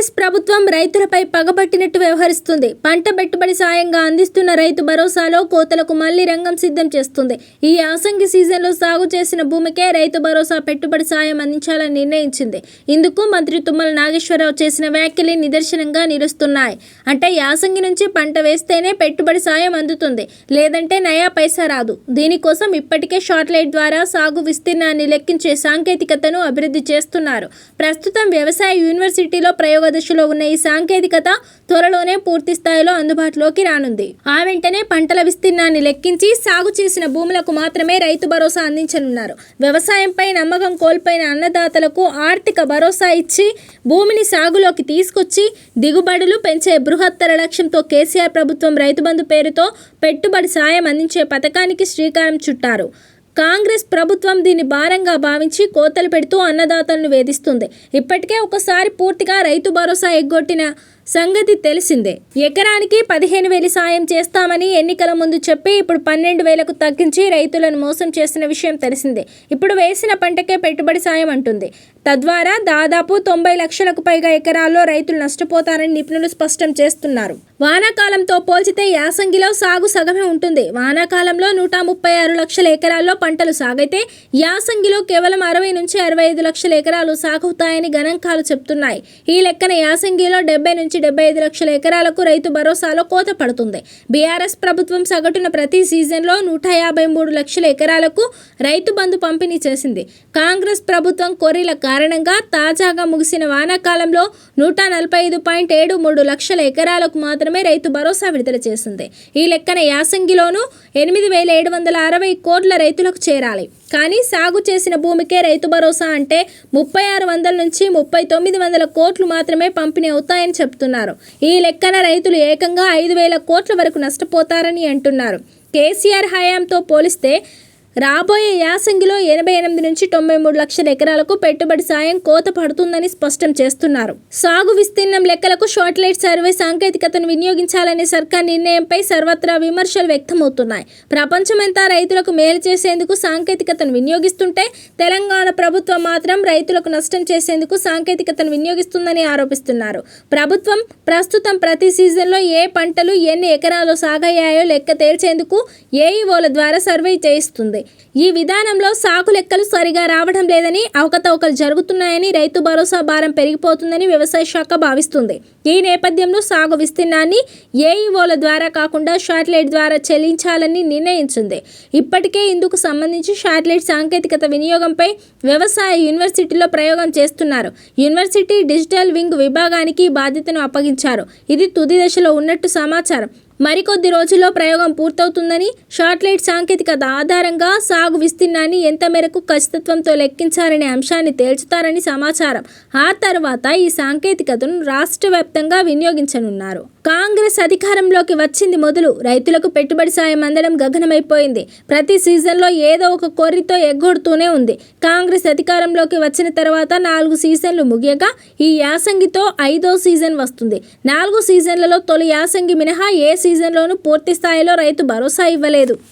కాంగ్రెస్ ప్రభుత్వం రైతులపై పగబట్టినట్టు వ్యవహరిస్తుంది. పంట పెట్టుబడి సాయంగా అందిస్తున్న రైతు భరోసాలో కోతలకు మళ్ళీ రంగం సిద్ధం చేస్తుంది. ఈ యాసంగి సీజన్లో సాగు చేసిన భూమికే రైతు భరోసా పెట్టుబడి సాయం అందించాలని నిర్ణయించింది. ఇందుకు మంత్రి తుమ్మల నాగేశ్వరరావు చేసిన వ్యాఖ్యలే నిదర్శనంగా నిలుస్తున్నాయి. అంటే యాసంగి నుంచి పంట వేస్తేనే పెట్టుబడి సాయం అందుతుంది. లేదంటే నయా పైసా రాదు. దీనికోసం ఇప్పటికే షార్ట్ లైట్ ద్వారా సాగు విస్తీర్ణాన్ని లెక్కించే సాంకేతికతను అభివృద్ధి చేస్తున్నారు. ప్రస్తుతం వ్యవసాయ యూనివర్సిటీలో ప్రయోగ దశలో ఉన్న ఈ సాంకేతికత త్వరలోనే పూర్తి స్థాయిలో అందుబాటులోకి రానుంది. ఆ వెంటనే పంటల విస్తీర్ణాన్ని లెక్కించి సాగు చేసిన భూములకు మాత్రమే రైతు భరోసా అందించనున్నారు. వ్యవసాయంపై నమ్మకం కోల్పోయిన అన్నదాతలకు ఆర్థిక భరోసా ఇచ్చి భూమిని సాగులోకి తీసుకొచ్చి దిగుబడులు పెంచే బృహత్తర లక్ష్యంతో కేసీఆర్ ప్రభుత్వం రైతు బంధు పేరుతో పెట్టుబడి సాయం అందించే పథకానికి శ్రీకారం చుట్టారు. కాంగ్రెస్ ప్రభుత్వం దీన్ని భారంగా భావించి కోతలు పెడుతూ అన్నదాతలను వేధిస్తుంది. ఇప్పటికే ఒకసారి పూర్తిగా రైతు భరోసా ఎగ్గొట్టిన సంగతి తెలిసిందే. ఎకరానికి పదిహేను వేలు సాయం చేస్తామని ఎన్నికల ముందు చెప్పి ఇప్పుడు పన్నెండు వేలకు తగ్గించి రైతులను మోసం చేసిన విషయం తెలిసిందే. ఇప్పుడు వేసిన పంటకే పెట్టుబడి సాయం అంటుంది. తద్వారా దాదాపు తొంభై లక్షలకు పైగా ఎకరాల్లో రైతులు నష్టపోతారని నిపుణులు స్పష్టం చేస్తున్నారు. వానాకాలంతో పోల్చితే యాసంగిలో సాగు సగమే ఉంటుంది. వానాకాలంలో నూట ముప్పై ఆరు లక్షల ఎకరాల్లో పంటలు సాగైతే యాసంగిలో కేవలం అరవై నుంచి అరవై ఐదు లక్షల ఎకరాలు సాగుతాయని గణాంకాలు చెప్తున్నాయి. ఈ లెక్కన యాసంగిలో డెబ్బై నుంచి డెబ్బై ఐదు లక్షల ఎకరాలకు రైతు భరోసాలో కోత పడుతుంది. బీఆర్ఎస్ ప్రభుత్వం సగటున ప్రతి సీజన్లో నూట యాభై మూడు లక్షల ఎకరాలకు రైతు బంధు పంపిణీ చేసింది. కాంగ్రెస్ ప్రభుత్వం కొర్రీల కారణంగా తాజాగా ముగిసిన వానాకాలంలో నూట నలభై ఐదు పాయింట్ ఏడు మూడు లక్షల ఎకరాలకు మాత్రమే రైతు భరోసా విడుదల చేసింది. ఈ లెక్కన యాసంగిలోనూ ఎనిమిది వేల ఏడు వందల అరవై కోట్ల రైతులకు చేరాలి. కానీ సాగు చేసిన భూమికే రైతు భరోసా అంటే ముప్పై ఆరు వందల నుంచి ముప్పై తొమ్మిది వందల కోట్లు మాత్రమే పంపిణీ అవుతాయని చెప్తున్నారు. ఈ లెక్కన రైతులు ఏకంగా ఐదు వేల కోట్ల వరకు నష్టపోతారని అంటున్నారు. కేసీఆర్ హయాంతో పోలిస్తే రాబోయే యాసంగిలో ఎనభై ఎనిమిది నుంచి తొంభై మూడు లక్షల ఎకరాలకు పెట్టుబడి సాయం కోత పడుతుందని స్పష్టం చేస్తున్నారు. సాగు విస్తీర్ణం లెక్కలకు షార్ట్లైట్ సర్వే సాంకేతికతను వినియోగించాలనే సర్కార్ నిర్ణయంపై సర్వత్రా విమర్శలు వ్యక్తమవుతున్నాయి. ప్రపంచమంతా రైతులకు మేలు చేసేందుకు సాంకేతికతను వినియోగిస్తుంటే తెలంగాణ ప్రభుత్వం మాత్రం రైతులకు నష్టం చేసేందుకు సాంకేతికతను వినియోగిస్తుందని ఆరోపిస్తున్నారు. ప్రభుత్వం ప్రస్తుతం ప్రతి సీజన్లో ఏ పంటలు ఎన్ని ఎకరాలు సాగయ్యాయో లెక్క తేల్చేందుకు ఏఈఓల ద్వారా సర్వే చేయిస్తుంది. ఈ విధానంలో సాగు లెక్కలు సరిగా రావడం లేదని అవకతవకలు జరుగుతున్నాయని రైతు భరోసా భారం పెరిగిపోతుందని వ్యవసాయ శాఖ భావిస్తుంది. ఈ నేపథ్యంలో సాగు విస్తీర్ణాన్ని ఏఈఓల ద్వారా కాకుండా శాటిలైట్ ద్వారా చెల్లించాలని నిర్ణయించింది. ఇప్పటికే ఇందుకు సంబంధించి శాటిలైట్ సాంకేతికత వినియోగంపై వ్యవసాయ యూనివర్సిటీలో ప్రయోగం చేస్తున్నారు. యూనివర్సిటీ డిజిటల్ వింగ్ విభాగానికి బాధ్యతను అప్పగించారు. ఇది తుది దశలో ఉన్నట్టు సమాచారం. మరికొద్ది రోజుల్లో ప్రయోగం పూర్తవుతుందని షార్ట్లైట్ సాంకేతికత ఆధారంగా సాగు విస్తీర్ణాన్ని ఎంత మేరకు ఖచ్చితత్వంతో లెక్కించారనే అంశాన్ని తేల్చుతారని సమాచారం. ఆ తర్వాత ఈ సాంకేతికతను రాష్ట్ర వ్యాప్తంగా వినియోగించనున్నారు. కాంగ్రెస్ అధికారంలోకి వచ్చింది మొదలు రైతులకు పెట్టుబడి సాయం అందడం గగనమైపోయింది. ప్రతి సీజన్లో ఏదో ఒక కొర్రితో ఎగ్గొడుతూనే ఉంది. కాంగ్రెస్ అధికారంలోకి వచ్చిన తర్వాత నాలుగు సీజన్లు ముగియగా ఈ యాసంగితో ఐదో సీజన్ వస్తుంది. నాలుగు సీజన్లలో తొలి యాసంగి మినహా ఏ సీజన్లోనూ పూర్తి స్థాయిలో రైతు భరోసా ఇవ్వలేదు.